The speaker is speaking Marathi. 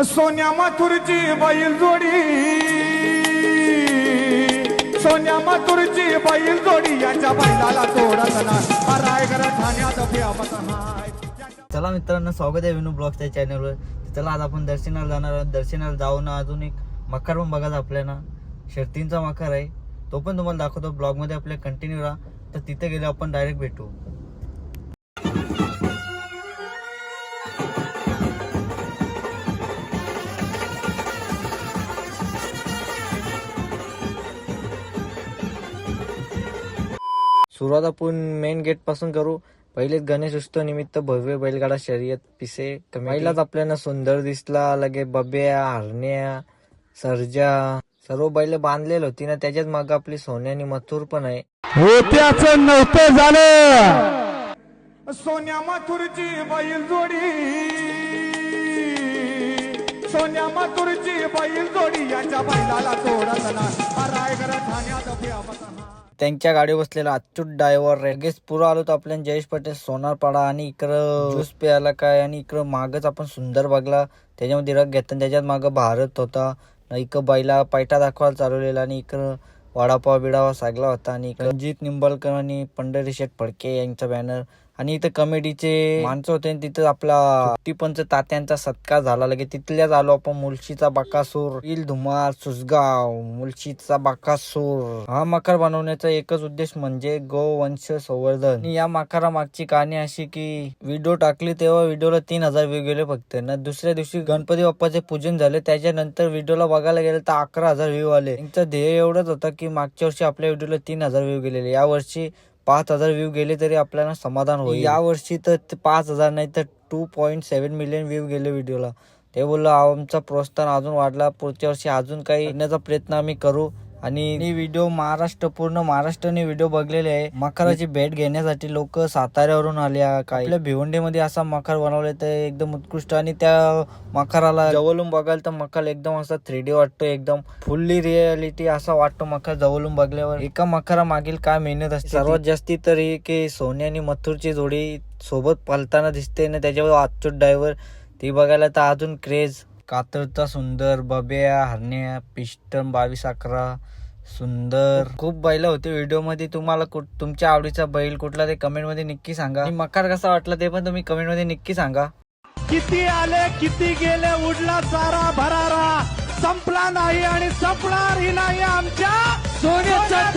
सोन्या माथुरची बैल जोडी. सोन्या माथुरची बैल जोडी याच्या बैलाला तोडत रायगड ठाण्यात हाय. चला मित्रांनो स्वागत आहे विनू ब्लॉगच्या चॅनलवर चला आज आपण दर्शनाला जाणार आहोत. दर्शनाला जाऊन अजून एक मकर पण बघायचा आपल्याला शर्तींचा मकर आहे. तो पण तुम्हाला दाखवतो. ब्लॉगमध्ये आपल्या कंटिन्यू राहा. तर तिथे गेले आपण डायरेक्ट भेटू. सुरुवात आपण मेन गेटपासून करू. पहिलेच गणेश उत्सव निमित्त भव्य बैलगाडा शर्यत पिसे. पहिलाच आपल्याला सुंदर दिसला लगे बब्या हरण्या सर्जा. सर्व बैल बांधलेलं होती ना त्याच्याच माग आपली सोन्यानी मथुर पण आहे. होत्याच नव्हतं झालं. सोन्या माथुरची बैल जोडी. सोन्या माथुरची बैल जोडी याच्या बैलाला तोडत ना रायगड ठाण्यात त्यांच्या गाडी बसलेला अच्युत ड्रायव्हर रेगेस पुरं आलो तर आपल्याला जयेश पटेल सोनारपाडा आणि इकडं ज्यूस प्यायला काय आणि इकडं मागच आपण सुंदर बघला. त्याच्यामध्ये रग घेतला त्याच्यात मागं भारत होता. इकडं बैला पैठा दाखवायला चालवलेला आणि इकडं वडापाव बिडावा सागला होता आणि इकडं रणजित निंबळकर आणि पंढरी शेठ फडके यांचा बॅनर आणि इथं कमेडीचे माणसं होते आणि तिथं आपला पंच तात्यांचा सत्कार झाला. लगे तिथल्याच आलो आपण मुलशीचा बाकासूर इल धुमार सुसगाव मुलशीचा बाकासूर. हा मकर बनवण्याचा एकच उद्देश म्हणजे गोवंश संवर्धन. या माकारा मागची कहाणी अशी की व्हिडिओ टाकली तेव्हा व्हिडिओला तीन हजार व्ह्यू गेले फक्त. ना दुसऱ्या दिवशी गणपती बाप्पाचे पूजन झाले. त्याच्यानंतर व्हिडिओला बघायला गेले तर अकरा हजार व्ह्यू आले. त्यांचं ध्येय एवढंच होतं की मागच्या वर्षी आपल्या व्हिडिओला तीन हजार व्ह्यू गेलेले. या वर्षी पाच हजार व्ह्यू गेले तरी आपल्याला समाधान होईल. यावर्षी तर ते पाच हजार नाही तर two point seven million view गेले व्हिडिओला ते बोललो आमचा प्रोत्साहन अजून वाढला. पुढच्या वर्षी अजून काही करण्याचा प्रयत्न आम्ही करू. आणि व्हिडिओ महाराष्ट्र पूर्ण महाराष्ट्राने व्हिडिओ बघलेले आहे. मकराची भेट घेण्यासाठी लोक साताऱ्यावरून आले काय आपल्या भिवंडीमध्ये असा मखर बनवले तर एकदम उत्कृष्ट. आणि त्या मखराला जवळून बघायला तर मखर एकदम असा थ्री डी वाटतो एकदम फुल्ली रिअलिटी असा वाटतो मखर जवळून बघल्यावर. एका मखरा मागील काय मेहनत असते सर्वात जास्ती तर की सोनी आणि मथुरची जोडी सोबत पलताना दिसते ना त्याच्यावर अच्युत ड्रायव्हर ती बघायला तर अजून क्रेज कातरचा सुंदर बब्या हरण्या पिस्टन बावीस अकरा सुंदर. खूप बैल होते व्हिडिओमध्ये तुम्हाला कुठ- तुमच्या आवडीचा बैल कुठला ते कमेंटमध्ये नक्की सांगा. आणि मकार कसा वाटला ते पण तुम्ही कमेंटमध्ये नक्की सांगा. किती आले किती गेले उडला चारा भरारा. संपला नाही आणि संपणारही नाही आमच्या सोन्याचा